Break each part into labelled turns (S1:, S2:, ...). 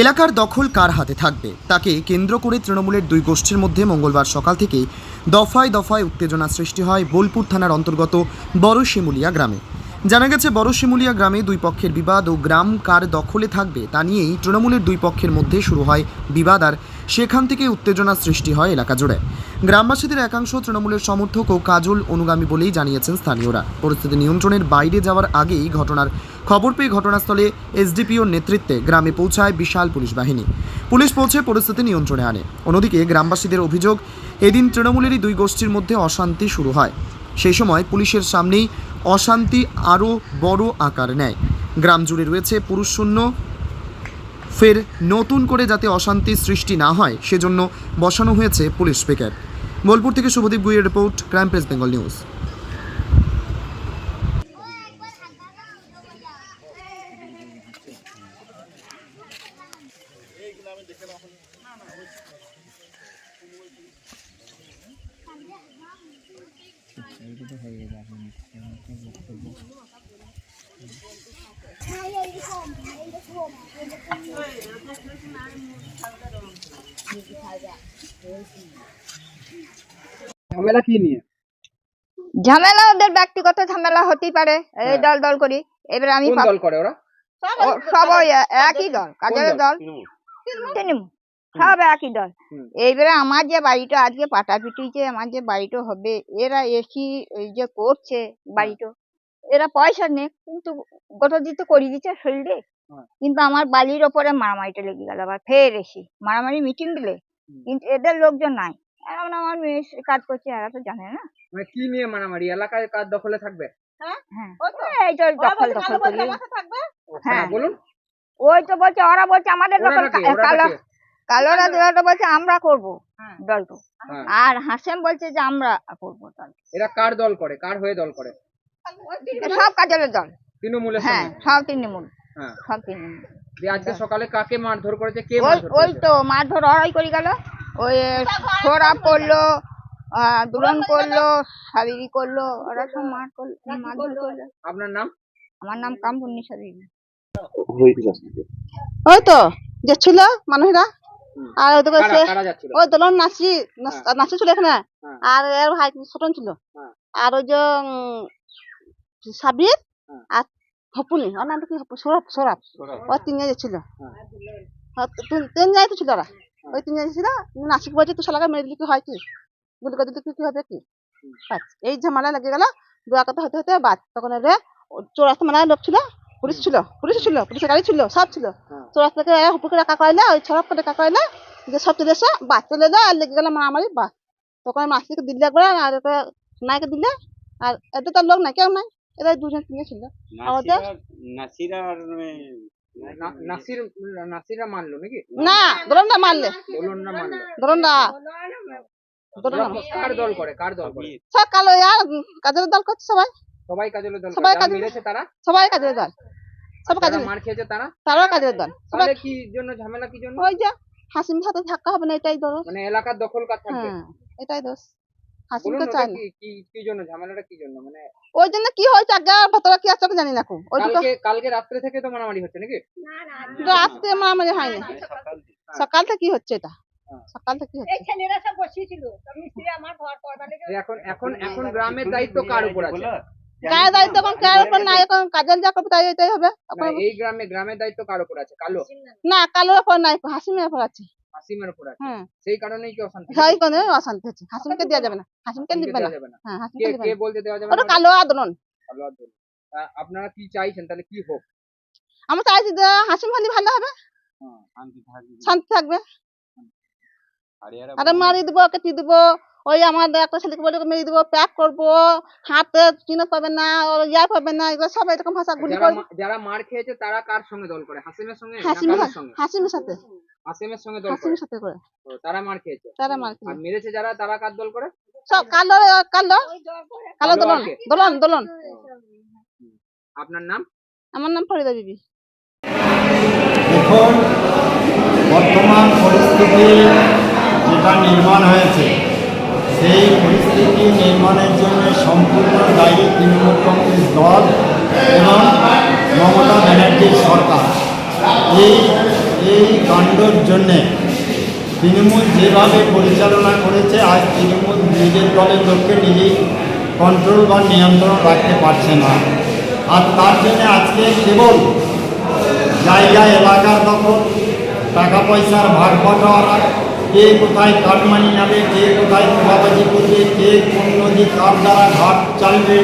S1: এলাকার দখল কার হাতে থাকবে? তাকে কেন্দ্র করে তৃণমূলের দুই গোষ্ঠীর মধ্যে মঙ্গলবার সকাল থেকেই দফায় দফায় উত্তেজনা সৃষ্টি হয় বোলপুর থানার অন্তর্গত বড় শিমুলিয়া গ্রামে। জানা গেছে বড় শিমুলিয়া গ্রামে দুই পক্ষের বিবাদ ও গ্রাম কার দখলে থাকবে তা নিয়েই তৃণমূলের দুই পক্ষের মধ্যে শুরু হয় বিবাদ আর সেখান থেকে উত্তেজনা সৃষ্টি হয় এলাকা জুড়ে। গ্রামবাসীদের একাংশ তৃণমূলের সমর্থক ও কাজল অনুগামী বলেই জানিয়েছেন স্থানীয়রা। পরিস্থিতি নিয়ন্ত্রণের বাইরে যাওয়ার আগেই ঘটনার খবর পেয়ে ঘটনাস্থলে এসডিপিওর নেতৃত্বে গ্রামে পৌঁছায় বিশাল পুলিশ বাহিনী। পুলিশ পৌঁছে পরিস্থিতি নিয়ন্ত্রণে আনে। অন্যদিকে গ্রামবাসীদের অভিযোগ, এদিন তৃণমূলেরই দুই গোষ্ঠীর মধ্যে অশান্তি শুরু হয়। সেই সময় পুলিশের সামনেই অশান্তি আরও বড় আকার নেয়। গ্রাম জুড়ে রয়েছে পুরুষশূন্য ফের নতুন করে যাতে অশান্তি সৃষ্টি না হয়, সেজন্য বসানো হয়েছে পুলিশ পিকেট। বোলপুর থেকে Subhadip গুইয়ের report crime press Bengal news.
S2: ঝামেলা কি নিয়ে?
S3: ঝামেলা ওদের ব্যক্তিগত ঝামেলা হতেই পারে। এই
S2: হ্যাঁ।
S3: দল দল করি। এবারে আমি
S2: কোন দল করে ওরা?
S3: একই দল। কাজের
S2: দল?
S3: তৃণমূল। সব একই দল। এইবারে আমার যে বাড়িটা আজকে পাটা পিটিয়েছে আমার যে বাড়িটা হবে এরা এসি ওই যে করছে বাড়িটা এরা পয়সা নেই কিন্তু গোটা দিতে করে দিচ্ছে শরীরে।
S2: হ্যাঁ।
S3: কিন্তু আমার বালির ওপরে মারামারিটা লেগে গেল আবার ফের এসি। মারামারি মিটিং দিলে। কিন্তু এদের লোকজন নাই। এখন আমার মেয়ে কাজ করছে এরা তো জানে না।
S2: মানে কি নিয়ে মারামারি? এলাকায় কার দখলে থাকবে?
S3: হ্যাঁ? এই তো দখল দখল করি
S2: হ্যাঁ
S3: হ্যাঁ।
S2: বলুন।
S3: ওই তো বলছে ওরা বলছে আমাদের
S2: ওরা
S3: দখল
S2: নাকি?
S3: কালো কালোরা যেটা বলছে আমরা করব দলটো।
S2: হ্যাঁ।
S3: আর হাসেম বলছে যে আমরা করব দল
S2: এরা কার দল করে? কার হয়ে দল করে?
S3: সব কাজের দল।
S2: তৃণমূলের
S3: হ্যাঁ সব তৃণমূল।
S2: হ্যাঁ।
S3: সব তৃণমূল
S2: যে আজকে সকালে কাকে মারধর করেছে? কে
S3: ওই ওই তো মারধর ওরাই করে গেল। ওই সরাব করল দুলন করল সাবিরি করল ওরা সব মার করল মারধর করল।
S2: আপনার নাম?
S3: আমার নাম কামপুন্নি সাবিরি
S4: ওই তো যে ছিল মানুষরা আর সে-
S2: কারা
S4: ওই দোলন নাচি
S2: হ্যাঁ।
S4: নাচি ছিল এখানে।
S2: হ্যাঁ।
S4: আর এর ভাই ছোটন ছিল।
S2: হ্যাঁ।
S4: আর ওই যে সাবির। আর হপুনি ওর নামটা কি হপু সৌরভ সৌরভ ওই তিনজন ছিল
S2: হ্যাঁ।
S4: হ্যাঁ, তিন- তিন জায়গায় তো ছিল ওরা ওই তিন জায়গায় ছিল নাসিক বলছে তুই শালাকে মেরে দিলে কি হয় কি গুলি করে দিলে কি কি হবে কি এই ঝামেলা লেগে গেল দু কথা হতে হতে বাদ তখন এর চৌরাস্তা মানে লোক ছিল পুলিশ ছিল পুলিশ ছিল পুলিশের গাড়ি ছিল সব ছিল চৌরাস্তাকে হুপুকে ডাকা করাইলে ওই করে ডাকা করাইলে যে সব চলে এসে বাস চলে যায় আর লেগে গেল মারামারি বাস তখন মাসিকে দিলে একবার আর নাইকে দিলে আর এতে তো লোক নাই কেউ নাই এরা দুজন তিনজন ছিল। আর ওদের
S5: নাসিরা আর
S2: নাসির নাসিরা মানলো নাকি
S4: না ধরুন মারলে
S2: বলুন না মানলো
S4: ধরুন না ধরুন
S2: ওরা
S4: না
S2: কার দল করে? কার দল করে?
S4: সব কালো আর কাজের দল করছে সবাই।
S2: সবাই কাজলের দল
S4: সবাই
S2: যারা মিলেছে তারা?
S4: সবাই কাজের দল। সব কাজের
S2: মার খেয়েছে তারা?
S4: তারাও কাজের দল। সবাই
S2: কি জন্য ঝামেলা কি জন্য?
S4: ওই যে হাসিমের সাথে থাকা হবে না এটাই দোষ।
S2: মানে এলাকার দখল কার থাকবে।
S4: হ্যাঁ এটাই দোষ।
S2: ওটা
S4: না
S2: কি জন্য ঝামেলাটা কি জন্য? মানে
S4: ওই জন্য কি হয়েছে? আগে ভেতরে কি আছে জানি না কো
S2: কালকে কালকে রাত্রে থেকে তো মারামারি হচ্ছে নাকি?
S4: রাত্রে মারামারি হয়নি। সকাল থেকে কি হচ্ছে এটা?
S2: হ্যাঁ।
S4: সকাল থেকে কি হচ্ছে?
S2: যে এখন এখন এখন গ্রামের দায়িত্ব কার উপর আছে?
S4: গায়ে দায়িত্ব এখন কার উপর? নাই এখন কাজের যা করবে তাই এটাই হবে।
S2: না, এই গ্রামে গ্রামের দায়িত্ব কার উপর আছে? কালো?
S4: না কালোর উপর নাই হাসিমের উপর আছে।
S2: হাসিমের উপর আছে সেই কারণেই কি অশান্তি?
S4: সেই কারণে অশান্তি হচ্ছে। হাসিমকে দেওয়া যাবে না। হাসিমকে দিবে না। হ্যাঁ
S2: কে
S4: হাসিমকে দিবে
S2: কে বলতে দেওয়া যাবে
S4: ওটা
S2: না
S4: কালো আন্দোলন
S2: কালো আব্দুল। আপনারা কি চাইছেন? তাহলে কি হোক?
S4: আমরা চাইছি যে হাসিম খালি ভালো হবে। শান্তি থাকবে। আরে মারি দিব কেটে দিব। ওই আমাদের একটা ছেলেকে বলে মেরে দিব প্যাক করব হাতে চিনে পাবে না ও ইয়া পাবে না এগুলো সব এরকম ভাষা গুলি
S2: যারা
S4: করে।
S2: যারা মার খেয়েছে তারা কার সঙ্গে দল করে? হাসিমের সঙ্গে না
S4: হাসিম
S2: কালোর সঙ্গে?
S4: হাসিমের সাথে।
S2: হাসিমের সঙ্গে দল করে।
S4: হাসিমের সাথে করে।
S2: তারা মার খেয়েছে?
S4: তারা মার খেয়েছে।
S2: আর মেরেছে যারা তারা কার দল করে?
S4: সব কালো কালো। কালো দোলন? দোলন দোলন।
S2: আপনার নাম?
S4: আমার নাম ফরিদা বিবি।
S6: এখন বর্তমান পরিস্থিতি যেটা নির্মাণ হয়েছে পরিস্থিতি নির্মাণের জন্য সম্পূর্ণ দায়ী তৃণমূল কংগ্রেস দল এবং মমতা ব্যানার্জির সরকার। এই এই কাণ্ডর জন্যে তৃণমূল যেভাবে পরিচালনা করেছে, আজ তৃণমূল নিজের দলের লোককে নিজেই কন্ট্রোল বা নিয়ন্ত্রণ রাখতে পারছে না। আর তার জন্য আজকে কেবল জায়গা এলাকার দখল, টাকা পয়সার ভাগ বটোয়ারা কে কোথায় কাটমানি নেবে, কে কোথায় তোলাবাজি করবে, কে কোন নদী কার দ্বারা ঘাট চালবে,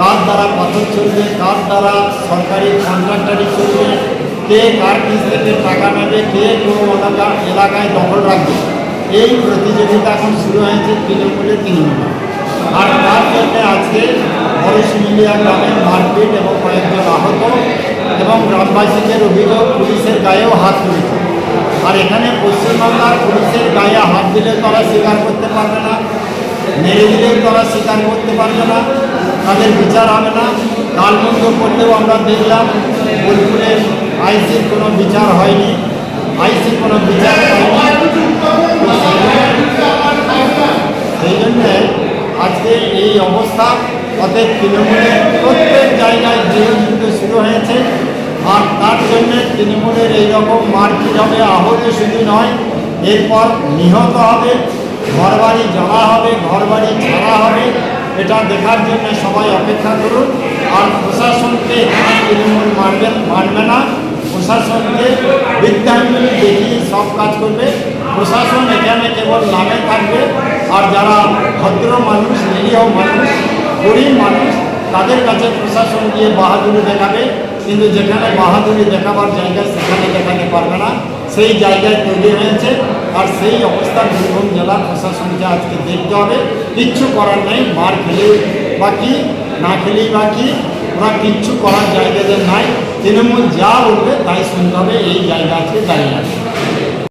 S6: কার দ্বারা পাথর চলবে কার দ্বারা সরকারি কন্ট্রাক্টারি চলবে কে কার কিস থেকে টাকা নেবে, কে কোন এলাকা এলাকায় দখল রাখবে। এই প্রতিযোগিতা এখন শুরু হয়েছে তৃণমূলে তৃণমূলে। আর তার জন্য আজকে মিলিয়া গ্রামে মারপিট এবং কয়েকজন আহত এবং গ্রামবাসীদের অভিযোগ পুলিশের গায়েও হাত তুলেছে আর এখানে পশ্চিমবাংলার পুলিশের গায়ে হাত দিলে তারা স্বীকার করতে পারবে না, মেরে দিলেও তারা স্বীকার করতে পারবে না, তাদের বিচার হবে না। কালমন্দ করলেও আমরা দেখলাম বোলপুরে আইসির কোনো বিচার হয়নি, আইসির কোনো বিচার হয়নি। সেই জন্যে আজকে এই অবস্থা, অতএব তৃণমূলের প্রত্যেক জায়গায় গৃহযুদ্ধ শুরু হয়েছে। আর তার জন্য তৃণমূলের এইরকম মারপিট হবে আহত শুধু নয়, এরপর নিহত হবে, ঘরবাড়ি জ্বলা হবে, ঘরবাড়ি ছাড়া হবে, এটা দেখার জন্য সবাই অপেক্ষা করুন। আর প্রশাসনকে তৃণমূল মানবে মানবে না। প্রশাসনকে বিদ্যাঙ্গুলি দেখিয়ে সব কাজ করবে। প্রশাসন এখানে কেবল নামে থাকবে। আর যারা ভদ্র মানুষ, নিরীহ মানুষ, গরিব মানুষ তাদের কাছে প্রশাসন গিয়ে বাহাদুরি দেখাবে, কিন্তু যেখানে বাহাদুরি দেখাবার জায়গা, সেখানে দেখাতে পারবে না। সেই জায়গায় তৈরি হয়েছে, আর সেই অবস্থা বীরভূম জেলা প্রশাসনকে আজকে দেখতে হবে। কিচ্ছু করার নেই, মার খেলে বা কি না খেলেই বা কি ওরা কিচ্ছু করার জায়গাতে নাই। তৃণমূল যা বলবে তাই শুনতে হবে, এই জায়গা আজকে দাঁড়িয়ে আছে।